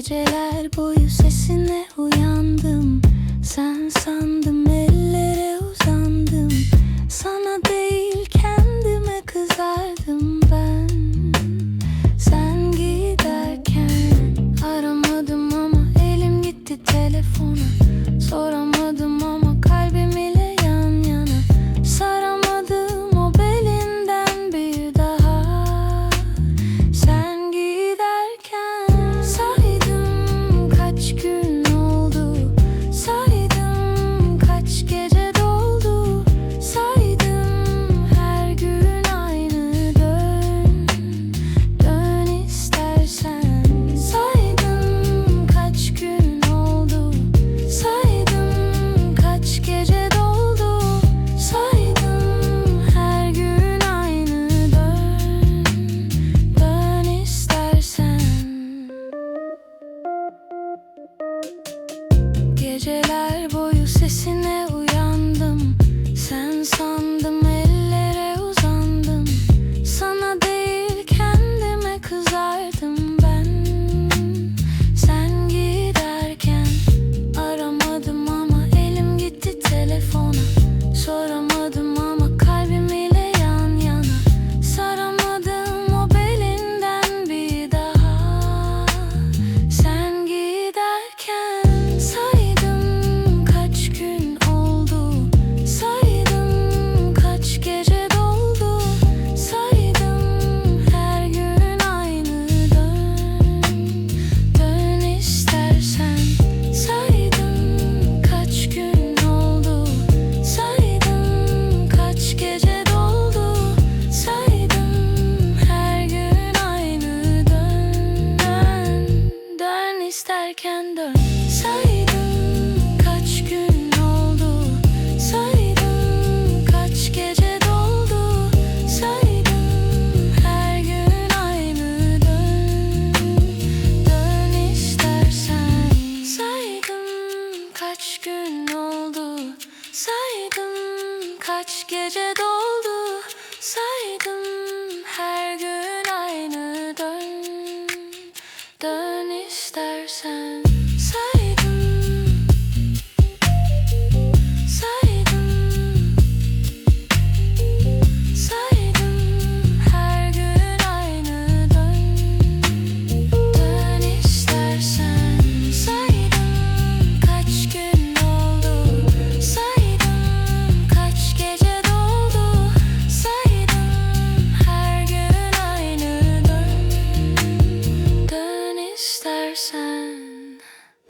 Geceler boyu sesine uyandım. Sen sandım ellere uzandım. Sana değil kendime kızardım. giderken dön Saydım kaç gün oldu? Saydım kaç gece doldu? Saydım her gün aynı dön Dön istersen. Saydım kaç gün oldu? Saydım kaç gece doldu? Saydım her gün time.